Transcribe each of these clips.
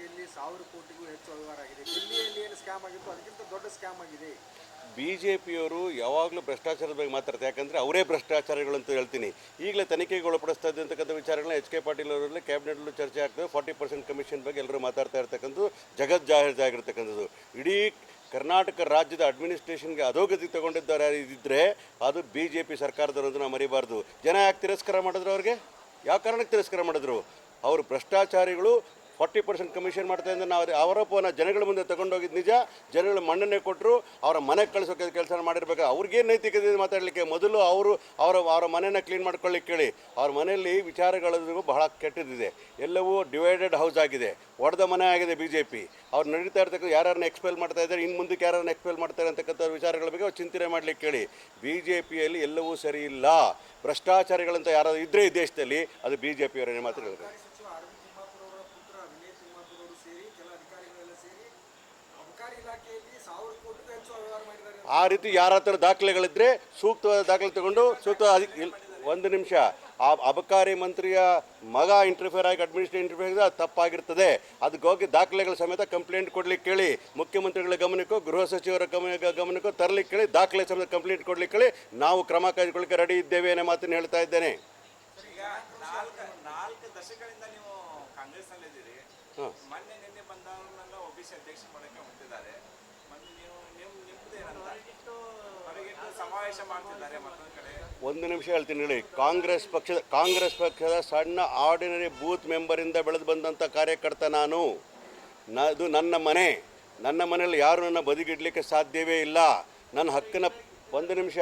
ಇಲಾಖೆಯಲ್ಲಿ ಸಾವಿರ ಕೋಟಿಗೂ ಹೆಚ್ಚು ವ್ಯವಹಾರ ಆಗಿದೆ. ದಿಲ್ಲಿಯಲ್ಲಿ ಏನು ಸ್ಕ್ಯಾಮ್ ಆಗಿತ್ತು? ಅದಕ್ಕಿಂತ ದೊಡ್ಡ ಸ್ಕ್ಯಾಮ್ ಆಗಿದೆ. ಬಿ ಜೆ ಯಾವಾಗಲೂ ಭ್ರಷ್ಟಾಚಾರದ ಬಗ್ಗೆ ಮಾತಾಡ್ತಾರೆ. ಯಾಕಂದರೆ ಅವರೇ ಭ್ರಷ್ಟಾಚಾರಿಗಳು ಅಂತ ಹೇಳ್ತೀನಿ. ಈಗಲೇ ತನಿಖೆಗೆ ಒಳಪಡಿಸ್ತಾ ಇದ್ದಂತಕ್ಕಂಥ ವಿಚಾರಗಳನ್ನ ಎಚ್ ಕೆ ಪಾಟೀಲ್ ಅವರಲ್ಲಿ ಕ್ಯಾಬಿನೆಟ್ಲೂ ಚರ್ಚೆ ಆಗ್ತದೆ. ಫಾರ್ಟಿ ಪರ್ಸೆಂಟ್ ಕಮಿಷನ್ ಬಗ್ಗೆ ಎಲ್ಲರೂ ಮಾತಾಡ್ತಾ ಇರ್ತಕ್ಕಂಥದ್ದು ಜಗತ್ ಜಾಹೀರಾತಾಗಿರ್ತಕ್ಕಂಥದ್ದು ಇಡೀ ಕರ್ನಾಟಕ ರಾಜ್ಯದ ಅಡ್ಮಿನಿಸ್ಟ್ರೇಷನ್ಗೆ ಅಧೋಗತಿ ತಗೊಂಡಿದ್ದಾರೆ ಇದ್ದರೆ ಅದು ಬಿ ಜೆ ಪಿ ಸರ್ಕಾರದವರು ಅಂತ ನಾವು ಮರಿಬಾರ್ದು. ಜನ ಯಾಕೆ ತಿರಸ್ಕಾರ ಮಾಡಿದ್ರು ಅವ್ರಿಗೆ? ಯಾವ ಕಾರಣಕ್ಕೆ ತಿರಸ್ಕಾರ ಮಾಡಿದ್ರು? ಅವರು ಭ್ರಷ್ಟಾಚಾರಿಗಳು ಫಾರ್ಟಿ ಪರ್ಸೆಂಟ್ ಕಮಿಷನ್ ಮಾಡ್ತಾ ಇದ್ದಾರೆ ನಾವು ಆರೋಪವನ್ನು ಜನಗಳ ಮುಂದೆ ತಗೊಂಡೋಗಿದ್ದು ನಿಜ. ಜನಗಳು ಮಣ್ಣನ್ನೇ ಕೊಟ್ಟರು ಅವರ ಮನೆಗೆ ಕಳಿಸೋಕೆ ಕೆಲಸ ಮಾಡಿರ್ಬೇಕು ಅವ್ರಿಗೇನು ನೈತಿಕತೆ ಮಾತಾಡಲಿಕ್ಕೆ? ಮೊದಲು ಅವರು ಅವರ ಅವರ ಮನೆಯನ್ನು ಕ್ಲೀನ್ ಮಾಡ್ಕೊಳ್ಳಿಕ್ಕೆ ಕೇಳಿ ಅವ್ರ ಮನೆಯಲ್ಲಿ ವಿಚಾರಗಳಿಗೂ ಬಹಳ ಕೆಟ್ಟದಿದೆ. ಎಲ್ಲವೂ ಡಿವೈಡೆಡ್ ಹೌಸ್ ಆಗಿದೆ. ಒಡೆದ ಮನೆ ಆಗಿದೆ ಬಿ ಜೆ ಪಿ ಅವ್ರು ನಡೀತಾ ಇರ್ತಕ್ಕಂಥ ಯಾರನ್ನ ಎಕ್ಸ್ಪೆಲ್ ಮಾಡ್ತಾ ಇದ್ದಾರೆ ಇನ್ನು ಮುಂದಕ್ಕೆ ಯಾರನ್ನ ಎಕ್ಸ್ಪೆಲ್ ಮಾಡ್ತಾರೆ ಅಂತಕ್ಕಂಥ ವಿಚಾರಗಳ ಬಗ್ಗೆ ಅವ್ರು ಚಿಂತನೆ ಮಾಡಲಿಕ್ಕೆ ಕೇಳಿ ಬಿ ಜೆ ಪಿಯಲ್ಲಿ ಎಲ್ಲವೂ ಸರಿ ಇಲ್ಲ. ಭ್ರಷ್ಟಾಚಾರಿಗಳಂತ ಯಾರಾದರೂ ಇದ್ದರೆ ಈ ದೇಶದಲ್ಲಿ, ಅದು ಬಿ ಜೆ ಪಿಯವರೇ ಮಾತ್ರ ಹೇಳ್ತಾರೆ ಸಚಿವ ಅರವಿಂದ್ ತಿಮ್ಮಾಪುರ ಅವರ ಪುತ್ರ ವಿನಯ್ ತಿಮ್ಮಾಪುರ ಅವರು ಸೇರಿ ಕೆಲ ಅಧಿಕಾರಿಗಳೆಲ್ಲ ಸೇರಿ ಅಬಕಾರಿ ಇಲಾಖೆಯಲ್ಲಿ ಸಾವಿರ ಕೋಟಿಗೂ ಹೆಚ್ಚು ವ್ಯವಹಾರ ಮಾಡಿದ್ದಾರೆ ಆ ರೀತಿ ಯಾರ ಹತ್ರ ದಾಖಲೆಗಳಿದ್ರೆ ಸೂಕ್ತವಾದ ದಾಖಲೆ ತಗೊಂಡು ಸೂಕ್ತ ಒಂದು ನಿಮಿಷ. ಆ ಅಬಕಾರಿ ಮಂತ್ರಿಯ ಮಗ ಇಂಟರ್ಫಿಯರ್ ಆಗಿ ಅಡ್ಮಿನಿಸ್ಟ್ರೇಟ್ ಇಂಟರ್ಫಿಯರ್ ಆಗಿದೆ ಅದು ತಪ್ಪಾಗಿರ್ತದೆ. ಅದಕ್ಕೆ ಹೋಗಿ ದಾಖಲೆಗಳ ಸಮೇತ ಕಂಪ್ಲೇಂಟ್ ಕೊಡ್ಲಿಕ್ಕೆ ಕೇಳಿ ಮುಖ್ಯಮಂತ್ರಿಗಳ ಗಮನಕ್ಕೂ ಗೃಹ ಸಚಿವರ ಗಮನ ಗಮನಕ್ಕೂ ತರಲಿಕ್ಕೆ ಕೇಳಿ ದಾಖಲೆ ಸಮೇತ ಕಂಪ್ಲೇಂಟ್ ಕೊಡ್ಲಿಕ್ಕೆ ಕೇಳಿ ನಾವು ಕ್ರಮ ಕೈಗೊಳ್ಳಕ್ಕೆ ರೆಡಿ ಇದ್ದೇವೆ ಅನ್ನೋ ಮಾತನ್ನು ಹೇಳ್ತಾ ಇದ್ದೇನೆ. ಹಾಂ. ಒಂದು ನಿಮಿಷ ಹೇಳ್ತೀನಿ ಹೇಳಿ. ಕಾಂಗ್ರೆಸ್ ಪಕ್ಷದ ಕಾಂಗ್ರೆಸ್ ಪಕ್ಷದ ಸಣ್ಣ ಆರ್ಡಿನರಿ ಬೂತ್ ಮೆಂಬರಿಂದ ಬೆಳೆದು ಬಂದಂಥ ಕಾರ್ಯಕರ್ತ ನಾನು. ಅದು ನನ್ನ ಮನೆ. ನನ್ನ ಮನೆಯಲ್ಲಿ ಯಾರು ನನ್ನ ಬದಿಗಿಡ್ಲಿಕ್ಕೆ ಸಾಧ್ಯವೇ ಇಲ್ಲ. ನನ್ನ ಹಕ್ಕಿನ, ಒಂದು ನಿಮಿಷ.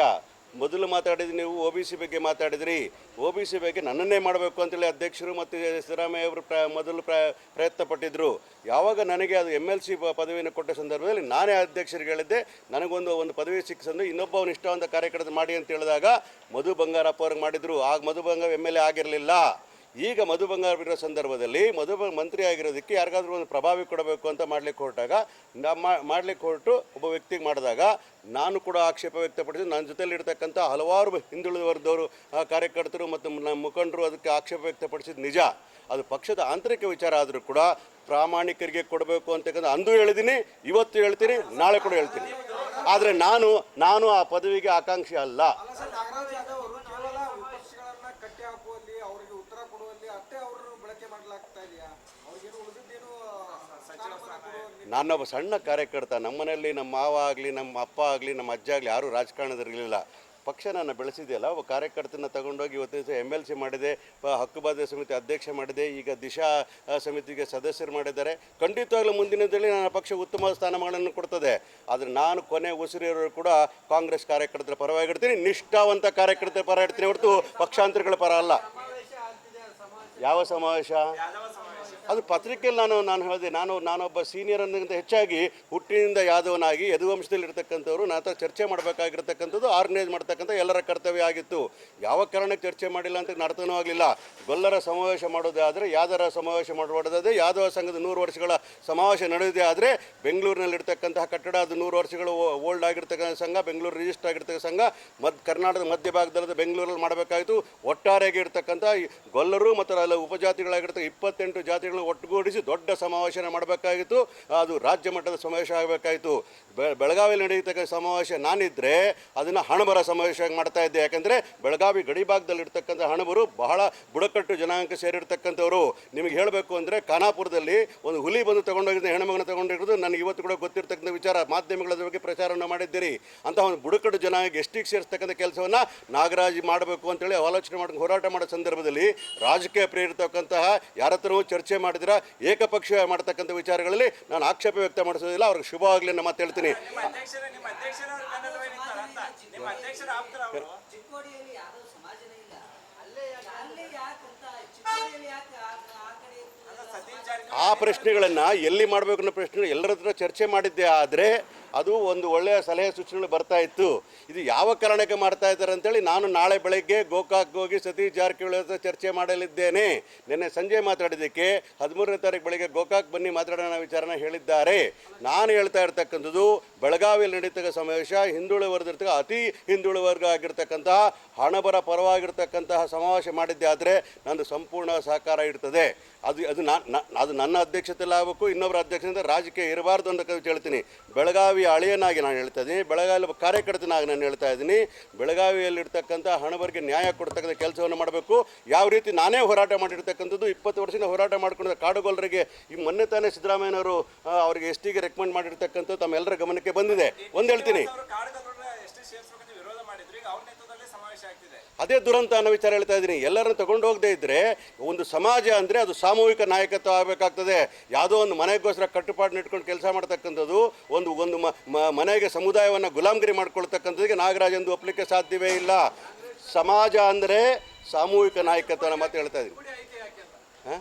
ಮೊದಲು ಮಾತಾಡಿದ ನೀವು ಒ ಬಿ ಸಿ ಬಗ್ಗೆ ಮಾತಾಡಿದ್ರಿ. ಒ ಬಿ ಸಿ ಬಗ್ಗೆ ನನ್ನನ್ನೇ ಮಾಡಬೇಕು ಅಂತೇಳಿ ಅಧ್ಯಕ್ಷರು ಮತ್ತು ಸಿದ್ದರಾಮಯ್ಯ ಅವರು ಪ್ರ, ಮೊದಲು ಪ್ರ, ಪ್ರಯತ್ನ ಪಟ್ಟಿದ್ದರು ಯಾವಾಗ ನನಗೆ ಅದು ಎಂ ಎಲ್ ಸಿ ಪದವಿಯನ್ನು ಕೊಟ್ಟ ಸಂದರ್ಭದಲ್ಲಿ ನಾನೇ ಅಧ್ಯಕ್ಷರಿಗೆ ಹೇಳಿದ್ದೆ. ನನಗೊಂದು ಒಂದು ಪದವಿ ಸಿಕ್ಕಿಸಂದು ಇನ್ನೊಬ್ಬ ಇಷ್ಟವಂತ ಕಾರ್ಯಕರ್ತ ಮಾಡಿ ಅಂತ ಹೇಳಿದಾಗ ಮಧು ಬಂಗಾರಪ್ಪ ಅವ್ರಿಗೆ ಮಾಡಿದರು. ಆಗ ಮಧು ಬಂಗಾರ ಎಂ ಎಲ್ ಎ ಆಗಿರಲಿಲ್ಲ. ಈಗ ಮಧು ಬಂಗಾರ ಸಂದರ್ಭದಲ್ಲಿ ಮಧು ಮಂತ್ರಿ ಆಗಿರೋದಕ್ಕೆ ಯಾರಿಗಾದ್ರೂ ಒಂದು ಪ್ರಭಾವಿ ಕೊಡಬೇಕು ಅಂತ ಮಾಡ್ಲಿಕ್ಕೆ ಹೊರಟಾಗ ಮಾಡ್ಲಿಕ್ಕೆ ಹೊರಟು ಒಬ್ಬ ವ್ಯಕ್ತಿಗೆ ಮಾಡಿದಾಗ ನಾನು ಕೂಡ ಆಕ್ಷೇಪ ವ್ಯಕ್ತಪಡಿಸಿ ನನ್ನ ಜೊತೆಯಲ್ಲಿ ಇರ್ತಕ್ಕಂಥ ಹಲವಾರು ಹಿಂದುಳಿದ ವರ್ಗದವರು ಕಾರ್ಯಕರ್ತರು ಮತ್ತು ನಮ್ಮ ಮುಖಂಡರು ಅದಕ್ಕೆ ಆಕ್ಷೇಪ ವ್ಯಕ್ತಪಡಿಸಿದ ನಿಜ. ಅದು ಪಕ್ಷದ ಆಂತರಿಕ ವಿಚಾರ ಆದರೂ ಕೂಡ ಪ್ರಾಮಾಣಿಕರಿಗೆ ಕೊಡಬೇಕು ಅಂತಕ್ಕಂಥ ಅಂದು ಹೇಳಿದ್ದೀನಿ, ಇವತ್ತು ಹೇಳ್ತೀನಿ, ನಾಳೆ ಕೂಡ ಹೇಳ್ತೀನಿ. ಆದರೆ ನಾನು ನಾನು ಆ ಪದವಿಗೆ ಆಕಾಂಕ್ಷಿ ಅಲ್ಲ ಅಲ್ಲ ಸರ್ ನಾಗರಾಜ್ ಯಾದವ್ ಅವರು ಕೇವಲ ವಿಪಕ್ಷಗಳನ್ನ ಕಟ್ಟಿ ಹಾಕುವಲ್ಲಿ ಅವರಿಗೆ ಉತ್ತರ ಕೊಡುವಲ್ಲಿ ಅಷ್ಟೇ ಅವರನ್ನು ಬಳಕೆ ಮಾಡಲಾಗ್ತಾ ಇದೆಯಾ ಅವ್ರಿಗೇನು ಉಳಿದಿದ್ದೇನು ಸ್ಥಾನಮಾನ ಕೊಡುವಲ್ಲಿ ನಾನೊಬ್ಬ ಸಣ್ಣ ಕಾರ್ಯಕರ್ತ, ನಮ್ಮನೆಯಲ್ಲಿ ನಮ್ಮ ಮಾವ ಆಗಲಿ, ನಮ್ಮ ಅಪ್ಪ ಆಗಲಿ, ನಮ್ಮ ಅಜ್ಜ ಆಗಲಿ ಯಾರೂ ರಾಜಕಾರಣದಲ್ಲಿರಲಿಲ್ಲ. ಪಕ್ಷ ನನ್ನ ಬೆಳೆಸಿದೆಯಲ್ಲ, ಒಬ್ಬ ಕಾರ್ಯಕರ್ತನ ತಗೊಂಡೋಗಿ ಇವತ್ತಿನ ದಿವಸ ಎಂ ಎಲ್ ಸಿ ಮಾಡಿದೆ ಹಕ್ಕುಬಾಧ್ಯ ಸಮಿತಿ ಅಧ್ಯಕ್ಷ ಮಾಡಿದೆ, ಈಗ ದಿಶಾ ಸಮಿತಿಗೆ ಸದಸ್ಯರು ಮಾಡಿದ್ದಾರೆ. ಖಂಡಿತವಾಗಲೂ ಮುಂದಿನ ದಿನದಲ್ಲಿ ನನ್ನ ಪಕ್ಷ ಉತ್ತಮ ಸ್ಥಾನಮಾನಗಳನ್ನು ಕೊಡ್ತದೆ. ಆದರೆ ನಾನು ಕೊನೆ ಉಸಿರಿರೋರು ಕೂಡ ಕಾಂಗ್ರೆಸ್ ಕಾರ್ಯಕರ್ತರ ಪರವಾಗಿಡ್ತೀನಿ ನಿಷ್ಠಾವಂತ ಕಾರ್ಯಕರ್ತರ ಪರ ಇಡ್ತೀನಿ ಹೊರತು ಪಕ್ಷಾಂತರಗಳ ಪರ ಅಲ್ಲ. ಯಾವ ಸಮಾವೇಶ? ಅದು ಪತ್ರಿಕೆಯಲ್ಲಿ ನಾನು ನಾನು ಹೇಳಿದೆ, ನಾನು, ನಾನೊಬ್ಬ ಸೀನಿಯರ್ ಅನ್ನೋದಕ್ಕಿಂತ ಹೆಚ್ಚಾಗಿ ಹುಟ್ಟಿನಿಂದ ಯಾದವನಾಗಿ ಯದುವಂಶದಲ್ಲಿ ನನ್ನ ಹತ್ರ ಚರ್ಚೆ ಮಾಡಬೇಕಾಗಿರ್ತಕ್ಕಂಥದ್ದು ಆರ್ಗನೈಸ್ ಮಾಡ್ತಕ್ಕಂಥ ಎಲ್ಲರ ಕರ್ತವ್ಯ ಆಗಿತ್ತು. ಯಾವ ಕಾರಣಕ್ಕೆ ಚರ್ಚೆ ಮಾಡಿಲ್ಲ ಅಂತ ನಡತನೂ ಆಗಲಿಲ್ಲ. ಗೊಲ್ಲರ ಸಮಾವೇಶ ಮಾಡೋದಾದರೆ ಯಾದರ ಸಮಾವೇಶ ಮಾಡೋದಾದರೆ ಯಾದವ ಸಂಘದ ನೂರು ವರ್ಷಗಳ ಸಮಾವೇಶ ನಡೆದಿದೆ ಆದರೆ, ಬೆಂಗಳೂರಿನಲ್ಲಿರ್ತಕ್ಕಂತಹ ಕಟ್ಟಡ ಅದು ನೂರು ವರ್ಷಗಳು ಓಲ್ಡ್ ಆಗಿರ್ತಕ್ಕಂಥ ಸಂಘ, ಬೆಂಗಳೂರು ರಿಜಿಸ್ಟರ್ ಆಗಿರ್ತಕ್ಕಂಥ ಸಂಘ, ಮದ್, ಕರ್ನಾಟಕದ ಮಧ್ಯಭಾಗದಲ್ಲಿ ಬೆಂಗಳೂರಲ್ಲಿ ಮಾಡಬೇಕಾಯಿತು ಒಟ್ಟಾರೆಯಾಗಿ ಇರ್ತಕ್ಕಂಥ ಗೊಲ್ಲರು ಮತ್ತು ಅಲ್ಲಿ ಉಪಜಾತಿಗಳಾಗಿರ್ತಕ್ಕ ಇಪ್ಪತ್ತೆಂಟು ಜಾತಿಗಳನ್ನು ಒಟ್ಟುಗೂಡಿಸಿ ದೊಡ್ಡ ಸಮಾವೇಶನ ಮಾಡಬೇಕಾಗಿತ್ತು. ಅದು ರಾಜ್ಯ ಮಟ್ಟದ ಸಮಾವೇಶ ಆಗಬೇಕಾಯಿತು. ಬೆಳಗಾವಿಯಲ್ಲಿ ನಡೆಯತಕ್ಕ ಸಮಾವೇಶ ನಾನಿದ್ದರೆ ಅದನ್ನು ಹಣಬರ ಸಮಾವೇಶ ಮಾಡ್ತಾ ಇದ್ದೆ. ಯಾಕಂದರೆ ಬೆಳಗಾವಿ ಗಡಿ ಭಾಗದಲ್ಲಿ ಇರ್ತಕ್ಕಂಥ ಹಣಬರು ಬಹಳ ಬುಡಕಟ್ಟು ಜನಾಂಗಕ್ಕೆ ಸೇರಿರ್ತಕ್ಕಂಥವರು. ನಿಮಗೆ ಹೇಳಬೇಕು ಅಂದರೆ ಖಾನಾಪುರದಲ್ಲಿ ಒಂದು ಹುಲಿ ಬಂದು ತಗೊಂಡೋಗಿದ್ದ ಹೆಣ್ಣುಮಗನ ತಗೊಂಡಿರೋದು ನನಗೆ ಇವತ್ತು ಕೂಡ ಗೊತ್ತಿರ್ತಕ್ಕಂಥ ವಿಚಾರ ಮಾಧ್ಯಮಗಳ ಬಗ್ಗೆ ಪ್ರಚಾರವನ್ನು ಮಾಡಿದ್ದೀರಿ. ಅಂತ ಒಂದು ಬುಡಕಟ್ಟು ಜನಾಂಗ ಎಷ್ಟಿಗೆ ಸೇರಿಸ್ತಕ್ಕಂಥ ಕೆಲಸವನ್ನು ನಾಗರಾಜ್ ಮಾಡಬೇಕು ಅಂತೇಳಿ ಆಲೋಚನೆ ಮಾಡಿ ಹೋರಾಟ ಮಾಡೋ ಸಂದರ್ಭದಲ್ಲಿ ರಾಜಕೀಯ ಪ್ರೇರಿತಕ್ಕಂತಹ ಯಾರತ್ರವೂ ಚರ್ಚೆ ಚರ್ಚೆ ಮಾಡಿದಿರ? ಏಕಪಕ್ಷೀಯ ಮಾಡ್ತಕ್ಕಂಥ ವಿಚಾರಗಳಲ್ಲಿ ನಾನು ಆಕ್ಷೇಪ ವ್ಯಕ್ತ ಮಾಡಿಸೋದಿಲ್ಲ ಅವ್ರಿಗೆ ಶುಭ ಆಗಲಿ ಅಂತ ಮಾತು ಹೇಳ್ತೀನಿ. ನಿಮ್ಮ ನಿಮ್ಮ ನಿಮ್ಮ ಆ ಪ್ರಶ್ನೆಗಳನ್ನು ಎಲ್ಲಿ ಮಾಡಬೇಕು ಅನ್ನೋ ಪ್ರಶ್ನೆ ಎಲ್ಲರ ಹತ್ರ ಚರ್ಚೆ ಮಾಡಿದ್ದೆ ಆದರೆ ಅದು ಒಂದು ಒಳ್ಳೆಯ ಸಲಹೆ ಸೂಚನೆಗಳು ಬರ್ತಾ ಇತ್ತು. ಇದು ಯಾವ ಕಾರಣಕ್ಕೆ ಮಾಡ್ತಾ ಇದ್ದಾರೆ ಅಂತೇಳಿ ನಾನು ನಾಳೆ ಬೆಳಗ್ಗೆ ಗೋಕಾಕ್ ಹೋಗಿ ಸತೀಶ್ ಜಾರಕಿಹೊಳಿ ಹತ್ರ ಚರ್ಚೆ ಮಾಡಲಿದ್ದೇನೆ. ನಿನ್ನೆ ಸಂಜೆ ಮಾತಾಡಿದ್ದಕ್ಕೆ ಹದಿಮೂರನೇ ತಾರೀಕು ಬೆಳಗ್ಗೆ ಗೋಕಾಕ್ ಬನ್ನಿ ಮಾತಾಡೋಣ ವಿಚಾರನ ಹೇಳಿದ್ದಾರೆ. ನಾನು ಹೇಳ್ತಾ ಇರ್ತಕ್ಕಂಥದ್ದು, ಬೆಳಗಾವಿಯಲ್ಲಿ ನಡೀತಕ್ಕ ಸಮಾವೇಶ ಹಿಂದುಳಿದ ವರ್ಗದರ್ತಕ್ಕ ಅತಿ ಹಿಂದುಳಿದ ವರ್ಗ ಆಗಿರ್ತಕ್ಕಂತಹ, ಹಣಬರ ಪರವಾಗಿರ್ತಕ್ಕಂತಹ ಸಮಾವೇಶ ಮಾಡಿದ್ದೆ ಆದರೆ ನಂದು ಸಂಪೂರ್ಣ ಸಹಕಾರ ಇರ್ತದೆ. ಅದು ಅದು ನಾನು ಅದು ನನ್ನ ಅಧ್ಯಕ್ಷತೆಯಲ್ಲಿ ಆಗಬೇಕು ಇನ್ನೊಬ್ಬರ ಅಧ್ಯಕ್ಷತೆ ರಾಜಕೀಯ ಇರಬಾರ್ದು ಅಂತ ಹೇಳ್ತೀನಿ. ಬೆಳಗಾವಿ ಅಳಿಯನಾಗಿ ನಾನು ಹೇಳ್ತಾ ಇದ್ದೀನಿ. ಬೆಳಗಾವಿ ಕಾರ್ಯಕರ್ತನಾಗಿ ನಾನು ಹೇಳ್ತಾ ಇದ್ದೀನಿ. ಬೆಳಗಾವಿಯಲ್ಲಿರ್ತಕ್ಕಂಥ ಹಣವರಿಗೆ ನ್ಯಾಯ ಕೊಡ್ತಕ್ಕಂಥ ಕೆಲಸವನ್ನು ಮಾಡಬೇಕು. ಯಾವ ರೀತಿ ನಾನೇ ಹೋರಾಟ ಮಾಡಿರ್ತಕ್ಕಂಥದ್ದು, ಇಪ್ಪತ್ತು ವರ್ಷದಿಂದ ಹೋರಾಟ ಮಾಡ್ಕೊಂಡ್ರೆ ಕಾಡುಗೋಲರಿಗೆ ಈ ಮೊನ್ನೆ ತಾನೇ ಸಿದ್ದರಾಮಯ್ಯನವರು ಅವರಿಗೆ ಎಸ್ ಟಿಗೆ ರೆಕಮೆಂಡ್ ಮಾಡಿರ್ತಕ್ಕಂಥದ್ದು ತಮ್ಮೆಲ್ಲರ ಗಮನಕ್ಕೆ ಬಂದಿದೆ. ಒಂದು ಹೇಳ್ತೀನಿ. ಅದೇ ದುರಂತ ಅನ್ನೋ ವಿಚಾರ ಹೇಳ್ತಾ ಇದ್ದೀನಿ. ಎಲ್ಲರನ್ನು ತಗೊಂಡು ಹೋಗದೇ ಇದ್ದರೆ ಒಂದು ಸಮಾಜ ಅಂದರೆ ಅದು ಸಾಮೂಹಿಕ ನಾಯಕತ್ವ ಆಗಬೇಕಾಗ್ತದೆ. ಯಾವುದೋ ಒಂದು ಮನೆಗೋಸ್ಕರ ಕಟ್ಟುಪಾಡು ಇಟ್ಕೊಂಡು ಕೆಲಸ ಮಾಡ್ತಕ್ಕಂಥದ್ದು, ಒಂದು ಒಂದು ಮನೆಗೆ ಸಮುದಾಯವನ್ನು ಗುಲಾಮಗಿರಿ ಮಾಡ್ಕೊಳ್ತಕ್ಕಂಥದ್ದಕ್ಕೆ ನಾಗರಾಜ್ ಎಂದು ಒಪ್ಪಲಿಕ್ಕೆ ಸಾಧ್ಯವೇ ಇಲ್ಲ. ಸಮಾಜ ಅಂದರೆ ಸಾಮೂಹಿಕ ನಾಯಕತ್ವ ಮಾತು ಹೇಳ್ತಾ ಇದ್ದೀನಿ. ಹಾಂ?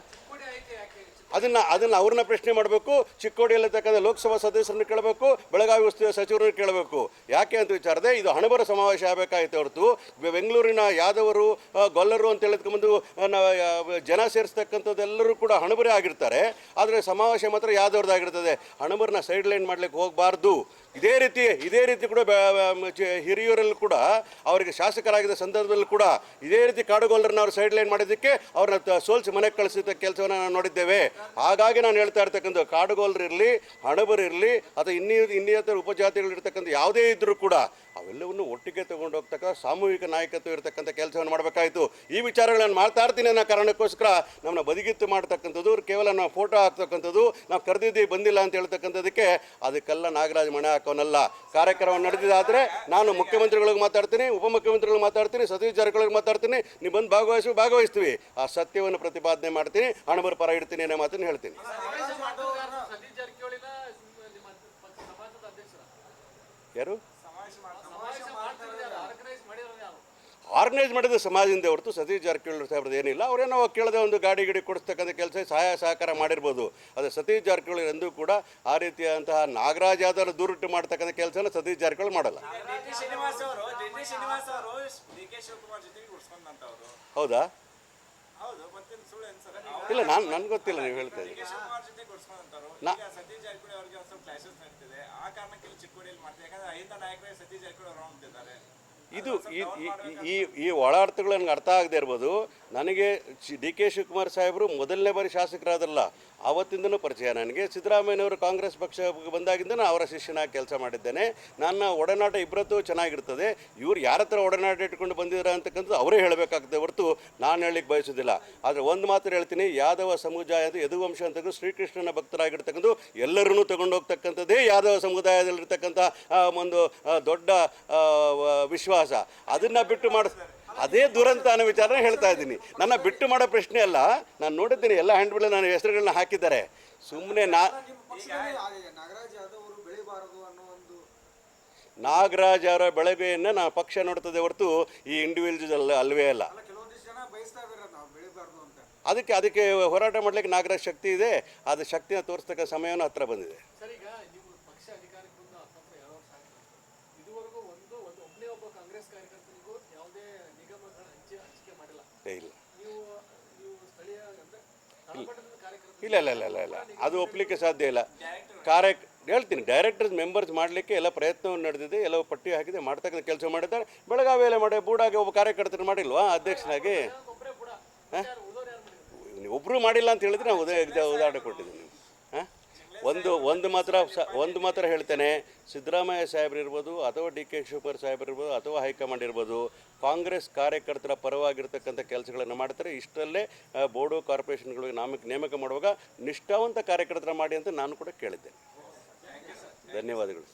ಅದನ್ನು ಅದನ್ನು ಅವ್ರನ್ನ ಪ್ರಶ್ನೆ ಮಾಡಬೇಕು, ಚಿಕ್ಕೋಡಿಯಲ್ಲಿರ್ತಕ್ಕಂಥ ಲೋಕಸಭಾ ಸದಸ್ಯರನ್ನು ಕೇಳಬೇಕು, ಬೆಳಗಾವಿ ಉಸ್ತುವಾರಿ ಸಚಿವರನ್ನು ಕೇಳಬೇಕು. ಯಾಕೆ ಅಂತ ವಿಚಾರದೆ, ಇದು ಹಣಬರ ಸಮಾವೇಶ ಆಗಬೇಕಾಗಿತ್ತು ಹೊರತು ಬೆಂಗಳೂರಿನ ಯಾದವರು ಗೊಲ್ಲರು ಅಂತ ಹೇಳಿದ್ಕೊಂಬಂದು ಜನ ಸೇರಿಸ್ತಕ್ಕಂಥದ್ದೆಲ್ಲರೂ ಕೂಡ ಹಣಬರೇ ಆಗಿರ್ತಾರೆ. ಆದರೆ ಸಮಾವೇಶ ಮಾತ್ರ ಯಾದವ್ರದ್ದಾಗಿರ್ತದೆ. ಹಣಬರನ್ನ ಸೈಡ್ ಲೈನ್ ಮಾಡ್ಲಿಕ್ಕೆ ಹೋಗಬಾರ್ದು. ಇದೇ ರೀತಿ ಇದೇ ರೀತಿ ಕೂಡ ಹಿರಿಯೂರಲ್ಲಿ ಕೂಡ ಅವರಿಗೆ ಶಾಸಕರಾಗಿದ್ದ ಸಂದರ್ಭದಲ್ಲಿ ಕೂಡ ಇದೇ ರೀತಿ ಕಾಡುಗೋಲರನ್ನು ಅವರು ಸೈಡ್ ಲೈನ್ ಮಾಡಿದ್ದಕ್ಕೆ ಅವ್ರನ್ನ ಸೋಲಿಸಿ ಮನೆಗೆ ಕಳಿಸಿದ ಕೆಲಸವನ್ನು ನಾವು ನೋಡಿದ್ದೇವೆ. ಹಾಗಾಗಿ ನಾನು ಹೇಳ್ತಾ ಇರ್ತಕ್ಕಂಥ ಕಾಡುಗೋಲರಿರಲಿ ಹಣಬರಿರಲಿ ಅಥವಾ ಇನ್ನಿ ಇನ್ನಿತರ ಉಪಜಾತಿಗಳಿರ್ತಕ್ಕಂಥ ಯಾವುದೇ ಇದ್ದರೂ ಕೂಡ ಅವೆಲ್ಲವನ್ನು ಒಟ್ಟಿಗೆ ತಗೊಂಡು ಹೋಗ್ತಕ್ಕ ಸಾಮೂಹಿಕ ನಾಯಕತ್ವ ಇರತಕ್ಕಂಥ ಕೆಲಸವನ್ನು ಮಾಡಬೇಕಾಯಿತು. ಈ ವಿಚಾರಗಳನ್ನು ಮಾಡ್ತಾ ಇರ್ತೀನಿ ಅನ್ನೋ ಕಾರಣಕ್ಕೋಸ್ಕರ ನಮ್ಮನ್ನ ಬದಿಗಿತ್ತು ಮಾಡ್ತಕ್ಕಂಥದ್ದು, ಕೇವಲ ನಾವು ಫೋಟೋ ಹಾಕ್ತಕ್ಕಂಥದ್ದು, ನಾವು ಕರೆದಿದ್ದೀವಿ ಬಂದಿಲ್ಲ ಅಂತ ಹೇಳ್ತಕ್ಕಂಥದ್ದಕ್ಕೆ ಅದಕ್ಕೆಲ್ಲ ನಾಗರಾಜ್ ಮಣೆ ಹಾಕೋನಲ್ಲ ಕಾರ್ಯಕ್ರಮ ನಡೆದಿದ್ದಾದರೆ ನಾನು ಮುಖ್ಯಮಂತ್ರಿಗಳಿಗೆ ಮಾತಾಡ್ತೀನಿ, ಉಪಮುಖ್ಯಮಂತ್ರಿಗಳಿಗೆ ಮಾತಾಡ್ತೀನಿ, ಸತೀಶ್ ಜಾರಕಿಹೊಳಿಗೆ ಮಾತಾಡ್ತೀನಿ. ನೀವು ಬಂದು ಭಾಗವಹಿಸಿ, ಭಾಗವಹಿಸ್ತೀವಿ. ಆ ಸತ್ಯವನ್ನು ಪ್ರತಿಪಾದನೆ ಮಾಡ್ತೀನಿ, ಹಣಬರ ಪರ ಇಡ್ತೀನಿ ಅನ್ನೋ ಮಾತನ್ನು ಹೇಳ್ತೀನಿ. ಯಾರು ಸಮಾವೇಶ ಮಾಡ್ತಿರೋದು ಯಾರು ಆರ್ಗನೈಸ್ ಮಾಡಿರೋದು ಯಾರು ಆರ್ಗನೈಸ್ ಮಾಡಿದ ಸಮಾಜದಿಂದ ಹೊರತು ಸತೀಶ್ ಜಾರಕಿಹೊಳಿ ಸಾಹೇಬ್ರದ್ದು ಏನಿಲ್ಲ. ಅವರೇನೋ ಕೇಳದೆ ಒಂದು ಗಾಡಿ ಗಿಡಿ ಕೊಡಿಸ್ತಕ್ಕಂಥ ಕೆಲಸ ಸಹಾಯ ಸಹಕಾರ ಮಾಡಿರ್ಬೋದು. ಆದರೆ ಸತೀಶ್ ಜಾರಕಿಹೊಳಿ ಎಂದೂ ಕೂಡ ಆ ರೀತಿಯಾದಂತಹ ನಾಗರಾಜ್ ಯಾದವ್ರ ದೂರಿಟ್ಟು ಮಾಡ್ತಕ್ಕಂಥ ಕೆಲಸನ ಸತೀಶ್ ಜಾರಕಿಹೊಳಿ ಮಾಡಲ್ಲ. ಹೌದಾ? ಇಲ್ಲ ನಾನು ನನ್ಗೆ ಗೊತ್ತಿಲ್ಲ ನೀವು ಹೇಳ್ತಾ ಇದ್ದೀವಿ ಆ ಕಾರಣಕ್ಕೆ ಚಿಕ್ಕೋಡಿಯಲ್ಲಿ ಮಾಡ್ತಾರೆ ಯಾಕಂದ್ರೆ ಐದ ನಾಯಕರೇ ಸತೀಶ್ ಜಾರಕಿಹೊಳಿ ಇದು ಈ- ಈ- ಈ ಒಳಾರ್ಥಗಳು ನನಗೆ ಅರ್ಥ ಆಗದೆ ಇರ್ಬೋದು. ನನಗೆ ಡಿ ಕೆ ಶಿವಕುಮಾರ್ ಸಾಹೇಬರು ಮೊದಲನೇ ಬಾರಿ ಶಾಸಕರಾದಲ್ಲ ಆವತ್ತಿಂದನೂ ಪರಿಚಯ. ನನಗೆ ಸಿದ್ದರಾಮಯ್ಯನವರು ಕಾಂಗ್ರೆಸ್ ಪಕ್ಷ ಬಂದಾಗಿಂದ ಅವರ ಶಿಷ್ಯನಾಗಿ ಕೆಲಸ ಮಾಡಿದ್ದೇನೆ. ನನ್ನ ಒಡನಾಟ ಇಬ್ಬರದ್ದು ಚೆನ್ನಾಗಿರ್ತದೆ. ಇವ್ರು ಯಾರ ಹತ್ರ ಒಡನಾಟ ಇಟ್ಕೊಂಡು ಬಂದಿದ್ದಾರೆ ಅಂತಕ್ಕಂಥದ್ದು ಅವರೇ ಹೇಳಬೇಕಾಗ್ತದೆ ಹೊರತು ನಾನು ಹೇಳಲಿಕ್ಕೆ ಬಯಸೋದಿಲ್ಲ. ಆದರೆ ಒಂದು ಮಾತ್ರ ಹೇಳ್ತೀನಿ, ಯಾದವ ಸಮುದಾಯದ ಯದುವಂಶ ಅಂತಕ್ಕಂಥ ಶ್ರೀಕೃಷ್ಣನ ಭಕ್ತರಾಗಿರ್ತಕ್ಕಂಥ ಎಲ್ಲರನ್ನೂ ತಗೊಂಡೋಗ್ತಕ್ಕಂಥದ್ದೇ ಯಾದವ ಸಮುದಾಯದಲ್ಲಿರ್ತಕ್ಕಂಥ ಒಂದು ದೊಡ್ಡ ವಿಶ್ವಾಸ. ಅದನ್ನು ಬಿಟ್ಟು ಮಾಡ ಅದೇ ದುರಂತ ಅನ್ನೋ ವಿಚಾರನ ಹೇಳ್ತಾ ಇದ್ದೀನಿ. ನನ್ನ ಬಿಟ್ಟು ಮಾಡೋ ಪ್ರಶ್ನೆ ಅಲ್ಲ, ನಾನು ನೋಡಿದ್ದೀನಿ ಎಲ್ಲ ಹ್ಯಾಂಡ್ಬಿಲ್ ನನ್ನ ಹೆಸರುಗಳನ್ನ ಹಾಕಿದ್ದಾರೆ. ಸುಮ್ಮನೆ ನಾ ನಾಗರಾಜ್ ಅವರು ಬೆಳಗ್ಗೆಯನ್ನು ನಾವು ಪಕ್ಷ ನೋಡ್ತದೆ ಹೊರತು ಈ ಇಂಡಿವಿಜುವಲ್ ಅಲ್ವೇ ಅಲ್ಲ. ಅದಕ್ಕೆ ಅದಕ್ಕೆ ಹೋರಾಟ ಮಾಡಲಿಕ್ಕೆ ನಾಗರಾಜ್ ಶಕ್ತಿ ಇದೆ. ಅದು ಶಕ್ತಿನ ತೋರಿಸ್ತಕ್ಕ ಸಮಯನೂ ಹತ್ರ ಬಂದಿದೆ ಸರ್ ಈಗ ನೀವು ಪಕ್ಷ ಅಧಿಕಾರಕ್ಕೆ ಬಂದು ಹತ್ತತ್ರ ಎರಡು ವರ್ಷ ಆಗಿದೆ ಇದುವರೆಗೂ ಒಂದು ಒಂದು ಒಬ್ಬನೇ ಒಬ್ಬ ಕಾಂಗ್ರೆಸ್ ಕಾರ್ಯಕರ್ತನಿಗೂ ಯಾವುದೇ ನಿಗಮಗಳ ಹಂಚಿ ಹಂಚಿಕೆ ಮಾಡಿಲ್ಲ. ಇಲ್ಲ. ನೀವು ನೀವು ಸ್ಥಳೀಯ ಅಂದ್ರೆ ಇಲ್ಲ. ಇಲ್ಲ ಇಲ್ಲ ಇಲ್ಲ ಇಲ್ಲ ಅದು ಒಪ್ಪಲಿಕ್ಕೆ ಸಾಧ್ಯ ಇಲ್ಲ. ಕಾರ್ಯ ಹೇಳ್ತೀನಿ ಡೈರೆಕ್ಟರ್ಸ್ ಮೆಂಬರ್ಸ್ ಮಾಡಲಿಕ್ಕೆ ಎಲ್ಲ ಪ್ರಯತ್ನವನ್ನು ನಡೆದಿದೆ ಎಲ್ಲ ಪಟ್ಟಿ ಹಾಕಿದೆ ಮಾಡ್ತಕ್ಕಂಥ ಕೆಲಸ ಮಾಡಿದ್ದಾರೆ. ಬೆಳಗಾವಿಯಲ್ಲೇ ಮಾಡಿ ಬೂಡಾಗಿ ಒಬ್ಬ ಕಾರ್ಯಕರ್ತರು ಮಾಡಿಲ್ವಾ ಅಧ್ಯಕ್ಷನಾಗಿ? ಒಬ್ಬರು ಮಾಡಿಲ್ಲ ಅಂತ ಹೇಳಿದ್ರೆ ನಾವು ಉದಾ ಉದಾಹರಣೆ ಕೊಟ್ಟಿದ್ದೀನಿ. ಒಂದು ಒಂದು ಮಾತ್ರ ಒಂದು ಮಾತ್ರ ಹೇಳ್ತೇನೆ. ಸಿದ್ದರಾಮಯ್ಯ ಸಾಹೇಬ್ರು ಇರ್ಬೋದು, ಅಥವಾ ಡಿ ಕೆ ಶಿವಕುಮಾರ್ ಸಾಹೇಬ್ರು ಇರ್ಬೋದು, ಅಥವಾ ಹೈಕಮಾಂಡ್ ಇರ್ಬೋದು, ಕಾಂಗ್ರೆಸ್ ಕಾರ್ಯಕರ್ತರ ಪರವಾಗಿರ್ತಕ್ಕಂಥ ಕೆಲಸಗಳನ್ನು ಮಾಡ್ತಾರೆ. ಇಷ್ಟರಲ್ಲೇ ಬೋರ್ಡು ಕಾರ್ಪೊರೇಷನ್ಗಳಿಗೆ ನಾಮಕ ನೇಮಕ ಮಾಡುವಾಗ ನಿಷ್ಠಾವಂತ ಕಾರ್ಯಕರ್ತರ ಮಾಡಿ ಅಂತ ನಾನು ಕೂಡ ಕೇಳಿದ್ದೇನೆ. ಧನ್ಯವಾದಗಳು.